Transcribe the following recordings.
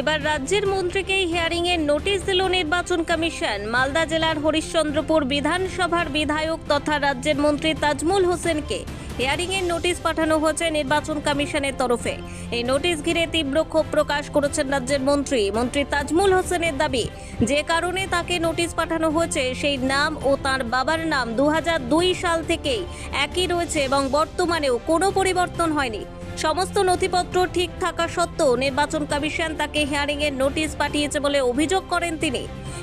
এবার রাজ্যের মন্ত্রীকেই হিয়ারিং এর নোটিশ দিল নির্বাচন কমিশন। মালদা জেলার হরিশ্চন্দ্রপুর বিধানসভার বিধায়ক তথা রাজ্যের মন্ত্রী তাজমুল হোসেনকে হিয়ারিং এর নোটিশ পাঠানো হয়েছে নির্বাচন কমিশনের তরফে। এই নোটিশ ঘিরে তীব্র ক্ষোভ প্রকাশ করেছেন রাজ্যের মন্ত্রী। মন্ত্রী তাজমুল হোসেনের দাবি, যে কারণে তাকে নোটিশ পাঠানো হয়েছে, সেই নাম ও তার বাবার নাম দু হাজার দুই সাল থেকেই একই রয়েছে এবং বর্তমানেও কোনো পরিবর্তন হয়নি। সমস্ত নথিপত্র ঠিক থাকা সত্ত্বেও নির্বাচন কমিশন তাকে হিয়ারিং এর নোটিশ পাঠিয়েছে বলে অভিযোগ করেন তিনি।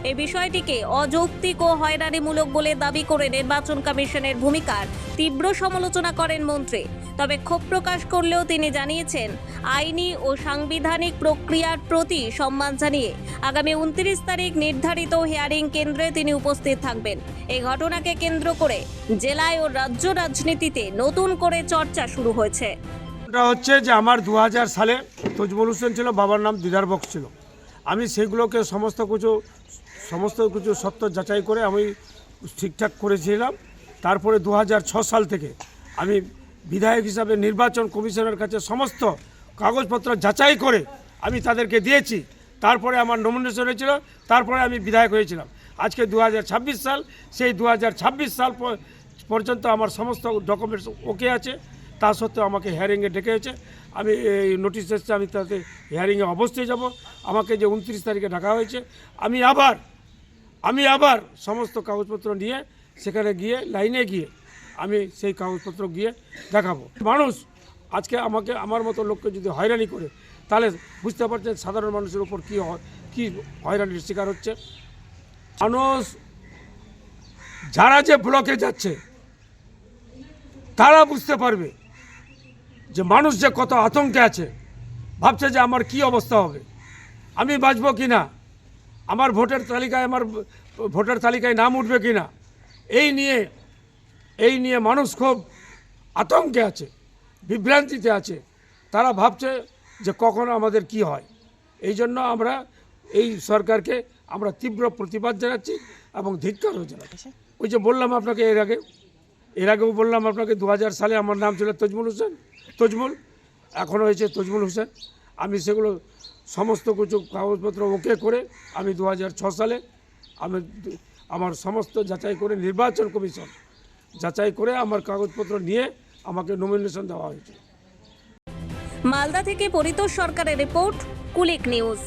এই বিষয়টিকে অযৌক্তিক ও হয়রানিমূলক বলে দাবি করে নির্বাচন কমিশনের ভূমিকার তীব্র সমালোচনা করেন মন্ত্রী। তবে ক্ষোভ প্রকাশ করলেও তিনি জানিয়েছেন, আইনি ও সাংবিধানিক প্রক্রিয়ার প্রতি সম্মান জানিয়ে আগামী উনত্রিশ তারিখ নির্ধারিত হিয়ারিং কেন্দ্রে তিনি উপস্থিত থাকবেন। এই ঘটনাকে কেন্দ্র করে জেলায় ও রাজ্য রাজনীতিতে নতুন করে চর্চা শুরু হয়েছে। ওটা হচ্ছে যে আমার দু হাজার সালে তজমুল হোসেন ছিল, বাবার নাম দিদার বক্স ছিল। আমি সেগুলোকে সমস্ত কিছু সমস্ত কিছু সত্য যাচাই করে আমি ঠিকঠাক করেছিলাম। তারপরে দু সাল থেকে আমি বিধায়ক হিসাবে নির্বাচন কমিশনের কাছে সমস্ত কাগজপত্র যাচাই করে আমি তাদেরকে দিয়েছি। তারপরে আমার নমিনেশন হয়েছিল, তারপরে আমি বিধায়ক হয়েছিলাম। আজকে দু হাজার ছাব্বিশ সাল, সেই দু হাজার ছাব্বিশ সাল পর্যন্ত আমার সমস্ত ডকুমেন্টস ওকে আছে। তা সত্ত্বেও আমাকে হিয়ারিংয়ে ডেকেছে। আমি এই নোটিশ এসছে, আমি তাতে হিয়ারিংয়ে অবশ্যই যাব। আমাকে যে উনত্রিশ তারিখে ডাকা হয়েছে, আমি আবার আমি আবার সমস্ত কাগজপত্র নিয়ে সেখানে গিয়ে লাইনে গিয়ে আমি সেই কাগজপত্র গিয়ে দেখাবো। মানুষ আজকে আমাকে, আমার মতো লোককে যদি হয়রানি করে, তাহলে বুঝতে পারছেন সাধারণ মানুষের উপর কী হয়, কী হয়রানির শিকার হচ্ছে। মানুষ যারা যে ব্লকে যাচ্ছে, তারা বুঝতে পারবে যে মানুষ যে কত আতঙ্কে আছে ভাবছে যে আমার কি অবস্থা হবে। আমি বাঁচবো কি না আমার ভোটের তালিকায় আমার ভোটার তালিকায় নাম উঠবে কি না এই নিয়ে এই নিয়ে মানুষ খুব আতঙ্কে আছে বিভ্রান্তিতে আছে। তারা ভাবছে যে কখন আমাদের কি হয়। এই জন্য আমরা এই সরকারকে আমরা তীব্র প্রতিবাদ জানাচ্ছি এবং ধিক্কারও জানাচ্ছি। ওই যে বললাম আপনাকে এর আগে এর আগেও বললাম আপনাকে দু হাজার সালে আমার নাম ছিল তজমুল হোসেন। তজমুল, এখন হয়েছে তজমুল হোসেন। আমি সেগুলো সমস্ত কিছু কাগজপত্র ওকে করে আমি দুই হাজার ছয় সালে আমি আমার সমস্ত যাচাই করে নির্বাচন কমিশন যাচাই করে আমার কাগজপত্র নিয়ে আমাকে নমিনেশন দেওয়া হয়েছে। মালদা থেকে পরিতোষ সরকারের রিপোর্ট, কুলিক নিউজ।